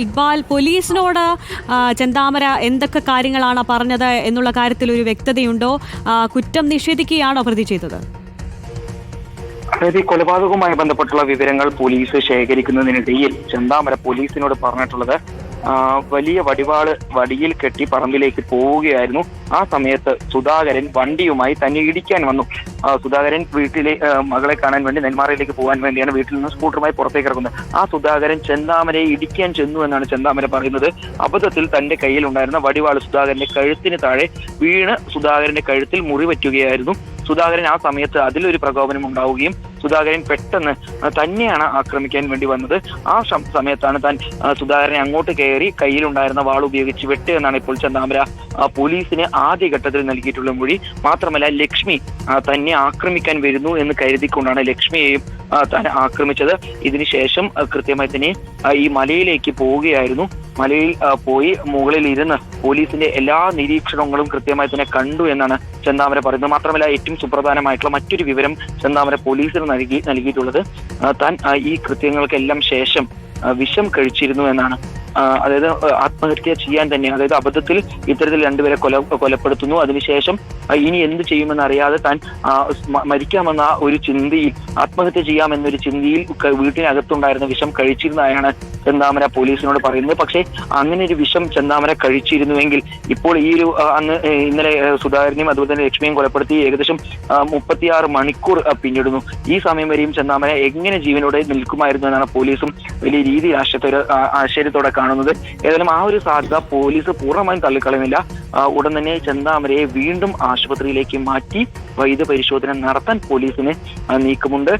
ഇക്ബാൽ പോലീസിനോട് ചെന്താമര എന്തൊക്കെ കാര്യങ്ങളാണ് പറഞ്ഞത് എന്നുള്ള കാര്യത്തിൽ ഒരു വ്യക്തതയുണ്ടോ? കുറ്റം നിഷേധിക്കുകയാണോ പ്രതി ചെയ്തത്? അതായത് ഈ കൊലപാതകവുമായി ബന്ധപ്പെട്ടുള്ള വിവരങ്ങൾ പോലീസ് ശേഖരിക്കുന്നതിനിടയിൽ ചെന്താമര പോലീസിനോട് പറഞ്ഞിട്ടുള്ളത് വലിയ വടിവാൾ വടിയിൽ കെട്ടി പറമ്പിലേക്ക് പോവുകയായിരുന്നു. ആ സമയത്ത് സുധാകരൻ വണ്ടിയുമായി തന്നെ ഇടിക്കാൻ വന്നു. സുധാകരൻ വീട്ടിലെ മകളെ കാണാൻ വേണ്ടി നെന്മാറയിലേക്ക് പോകാൻ വേണ്ടിയാണ് വീട്ടിൽ നിന്ന് സ്കൂട്ടറുമായി പുറത്തേക്ക് ഇറങ്ങുന്നത്. ആ സുധാകരൻ ചെന്താമരയെ ഇടിക്കാൻ ചെന്നു എന്നാണ് ചെന്താമര പറയുന്നത്. അബദ്ധത്തിൽ തന്റെ കയ്യിൽ ഉണ്ടായിരുന്ന വടിവാൾ സുധാകരന്റെ കഴുത്തിന് താഴെ വീണ് സുധാകരന്റെ കഴുത്തിൽ മുറി മുറിവറ്റുകയായിരുന്നു സുധാകരൻ ആ സമയത്ത് അതിലൊരു പ്രകോപനം ഉണ്ടാവുകയും സുധാകരൻ പെട്ടെന്ന് തന്നെയാണ് ആക്രമിക്കാൻ വേണ്ടി വന്നത്. ആ സമയത്താണ് താൻ സുധാകരനെ അങ്ങോട്ട് കയറി കയ്യിലുണ്ടായിരുന്ന വാൾ ഉപയോഗിച്ച് വെട്ട് എന്നാണ് ഇപ്പോൾ ചന്ദാമര പോലീസിന് ആദ്യഘട്ടത്തിൽ നൽകിയിട്ടുള്ള മൊഴി. മാത്രമല്ല ലക്ഷ്മി തന്നെ ആക്രമിക്കാൻ വരുന്നു എന്ന് കരുതിക്കൊണ്ടാണ് ലക്ഷ്മിയെയും താൻ ആക്രമിച്ചത്. ഇതിനുശേഷം കൃത്യമായി തന്നെ ഈ മലയിലേക്ക് പോവുകയായിരുന്നു. മലയിൽ പോയി മുകളിൽ ഇരുന്ന് പോലീസിന്റെ എല്ലാ നിരീക്ഷണങ്ങളും കൃത്യമായി തന്നെ കണ്ടു എന്നാണ് ചെന്താമര പറയുന്നത്. മാത്രമല്ല ഏറ്റവും സുപ്രധാനമായിട്ടുള്ള മറ്റൊരു വിവരം ചെന്താമര പോലീസിന് നൽകി നൽകിയിട്ടുള്ളത്. താൻ ഈ കൃത്യങ്ങൾക്കെല്ലാം ശേഷം വിഷം കഴിച്ചിരുന്നു എന്നാണ്. അതായത് ആത്മഹത്യ ചെയ്യാൻ തന്നെ അതായത് അബദ്ധത്തിൽ ഇത്തരത്തിൽ രണ്ടുപേരെ കൊല കൊലപ്പെടുത്തുന്നു. അതിനുശേഷം ഇനി എന്ത് ചെയ്യുമെന്ന് അറിയാതെ താൻ മരിക്കാമെന്ന ഒരു ചിന്തയിൽ ആത്മഹത്യ ചെയ്യാമെന്നൊരു ചിന്തയിൽ വീട്ടിനകത്തുണ്ടായിരുന്ന വിഷം കഴിച്ചിരുന്നതായാണ് ചെന്താമര പോലീസിനോട് പറയുന്നത്. പക്ഷേ അങ്ങനെ ഒരു വിഷം ചെന്താമര കഴിച്ചിരുന്നുവെങ്കിൽ ഇപ്പോൾ ഈ ഒരു അന്ന് ഇന്നലെ സുധാകരനെയും അതുപോലെ തന്നെ ലക്ഷ്മിയും കൊലപ്പെടുത്തി ഏകദേശം മുപ്പത്തിയാറ് മണിക്കൂർ പിന്നിടുന്നു. ഈ സമയം വരെയും ചെന്താമര എങ്ങനെ ജീവനോടെ നിൽക്കുമായിരുന്നു എന്നാണ് പോലീസും വലിയ രീതിയിൽ ആശ്ചര്യത്തോടെ ആശ്ചര്യത്തോടെ കാണുന്നത്. ഏതായാലും ആ ഒരു സാധ്യത പോലീസ് പൂർണമായും തള്ളിക്കളയുന്നില്ല. ഉടൻ തന്നെ ചെന്താമരയെ വീണ്ടും ആശുപത്രിയിലേക്ക് മാറ്റി വൈദ്യപരിശോധന നടത്താൻ പോലീസിന് നീക്കമുണ്ട്.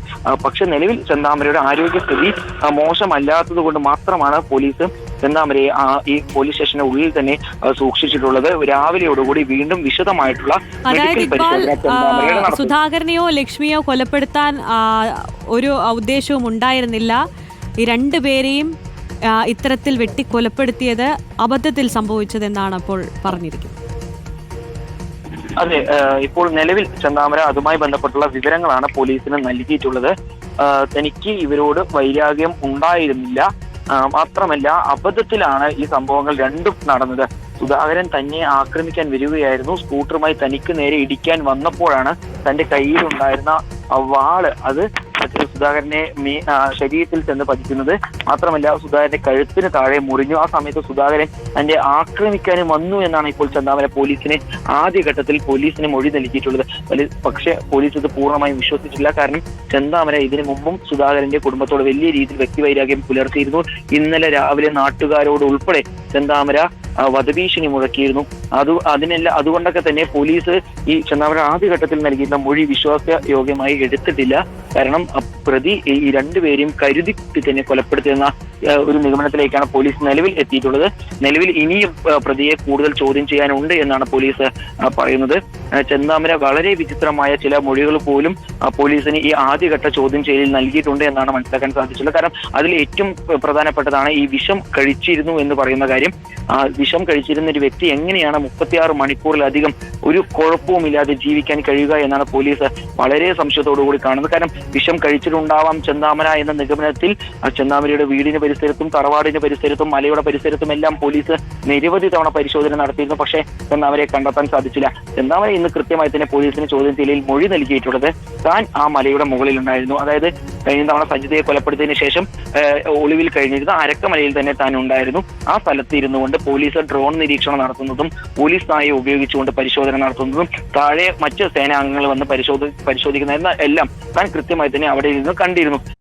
പക്ഷെ നിലവിൽ ചെന്താമരയുടെ ആരോഗ്യസ്ഥിതി മോശമല്ലാത്തത് കൊണ്ട് മാത്രമാണ് പോലീസ് ചെന്താമരയെ ഈ പോലീസ് സ്റ്റേഷന്റെ ഉള്ളിൽ തന്നെ സൂക്ഷിച്ചിട്ടുള്ളത്. രാവിലെയോടുകൂടി വീണ്ടും വിശദമായിട്ടുള്ള അതായത് മെഡിക്കൽ ഇക്ബാൽ സുധാകരനെയോ ലക്ഷ്മിയോ കൊലപ്പെടുത്താൻ ഒരു ഉദ്ദേശവും ഉണ്ടായിരുന്നില്ല. ഈ രണ്ടുപേരെയും ഇത്തരത്തിൽ വെട്ടിക്കൊലപ്പെടുത്തിയത് അബദ്ധത്തിൽ സംഭവിച്ചതെന്നാണ് അപ്പോൾ പറഞ്ഞിരിക്കുന്നത്. അതെ ഇപ്പോൾ നിലവിൽ ചന്താമര അതുമായി ബന്ധപ്പെട്ടുള്ള വിവരങ്ങളാണ് പോലീസിന് നൽകിയിട്ടുള്ളത്. തനിക്ക് ഇവരോട് വൈരാഗ്യം ഉണ്ടായിരുന്നില്ല. മാത്രമല്ല അബദ്ധത്തിലാണ് ഈ സംഭവങ്ങൾ രണ്ടും നടന്നത്. സുധാകരൻ തന്നെ ആക്രമിക്കാൻ വരികയായിരുന്നു. സ്കൂട്ടറുമായി തനിക്ക് നേരെ ഇടിക്കാൻ വന്നപ്പോഴാണ് തന്റെ കയ്യിലുണ്ടായിരുന്ന വാൾ. അത് സുധാകരനെ ശരീരത്തിൽ ചെന്ന് പതിക്കുന്നത് മാത്രമല്ല സുധാകരന്റെ കഴുത്തിന് താഴെ മുറിഞ്ഞു. ആ സമയത്ത് സുധാകരൻ തന്റെ ആക്രമിക്കാനും വന്നു എന്നാണ് ഇപ്പോൾ ചന്ദാമല പോലീസിനെ ആദ്യഘട്ടത്തിൽ പോലീസിന് മൊഴി നൽകിയിട്ടുള്ളത്. പക്ഷെ പോലീസ് ഇത് പൂർണമായും വിശ്വസിച്ചില്ല കാരണം ചന്ദാമല ഇതിനു മുമ്പും സുധാകരന്റെ കുടുംബത്തോട് വലിയ രീതിയിൽ വ്യക്തിവൈരാഗ്യം പുലർത്തിയിരുന്നു. ഇന്നലെ രാവിലെ നാട്ടുകാരോട് ഉൾപ്പെടെ ചന്ദാമര വധഭീഷണി മുഴക്കിയിരുന്നു. അത് അതിനെല്ലാം അതുകൊണ്ടൊക്കെ തന്നെ പോലീസ് ഈ ചന്ദാമര ആദ്യഘട്ടത്തിൽ നൽകിയിരുന്ന മൊഴി വിശ്വാസ യോഗ്യമായി എടുത്തിട്ടില്ല. കാരണം അ, പ്രതി ഈ രണ്ടുപേരെയും കരുതി തന്നെ കൊലപ്പെടുത്തിയെന്ന ഒരു നിഗമനത്തിലേക്കാണ് പോലീസ് നിലവിൽ എത്തിയിട്ടുള്ളത്. നിലവിൽ ഇനിയും പ്രതിയെ കൂടുതൽ ചോദ്യം ചെയ്യാനുണ്ട് എന്നാണ് പോലീസ് പറയുന്നത്. ചെന്താമര വളരെ വിചിത്രമായ ചില മൊഴികൾ പോലും പോലീസിന് ഈ ആദ്യഘട്ട ചോദ്യം ചെയ്യലിൽ നൽകിയിട്ടുണ്ട് എന്നാണ് മനസ്സിലാക്കാൻ സാധിച്ചിട്ടുള്ളത്. കാരണം അതിൽ ഏറ്റവും പ്രധാനപ്പെട്ടതാണ് ഈ വിഷം കഴിച്ചിരുന്നു എന്ന് പറയുന്ന കാര്യം. വിഷം കഴിച്ചിരുന്ന ഒരു വ്യക്തി എങ്ങനെയാണ് മുപ്പത്തിയാറ് മണിക്കൂറിലധികം ഒരു കുഴപ്പവുമില്ലാതെ ജീവിക്കാൻ കഴിയുക എന്നാണ് പോലീസ് വളരെ സംശയത്തോടു കൂടി കാണുന്നത്. കാരണം വിഷം കഴിച്ചിട്ടുണ്ടാവാം ചെന്താമര എന്ന നിഗമനത്തിൽ ചെന്താമരയുടെ വീടിന് പരിസരത്തും തറവാടിന്റെ പരിസരത്തും മലയുടെ പരിസരത്തും എല്ലാം പോലീസ് നിരവധി തവണ പരിശോധന നടത്തിയിരുന്നു. പക്ഷേ ചെന്താമരയെ കണ്ടെത്താൻ സാധിച്ചില്ല. ചെന്താമര ഇന്ന് കൃത്യമായി തന്നെ പോലീസിന് ചോദ്യം ചെയ്യലിൽ മൊഴി നൽകിയിട്ടുള്ളത്. താൻ ആ മലയുടെ മുകളിൽ ഉണ്ടായിരുന്നു അതായത് കഴിഞ്ഞ തവണ സജിതയെ കൊലപ്പെടുത്തിയതിനു ശേഷം ഒളിവിൽ കഴിഞ്ഞിരുന്ന അരക്കമലയിൽ തന്നെ താൻ ഉണ്ടായിരുന്നു. ആ സ്ഥലത്ത് ഇരുന്നു കൊണ്ട് പോലീസ് ഡ്രോൺ നിരീക്ഷണം നടത്തുന്നതും പോലീസ് നായെ ഉപയോഗിച്ചുകൊണ്ട് പരിശോധന നടത്തുന്നതും താഴെ മറ്റ് സേനാംഗങ്ങൾ വന്ന് പരിശോധി പരിശോധിക്കുന്ന എല്ലാം താൻ കൃത്യമായി തന്നെ അവിടെ ഇരുന്ന് കണ്ടിരുന്നു.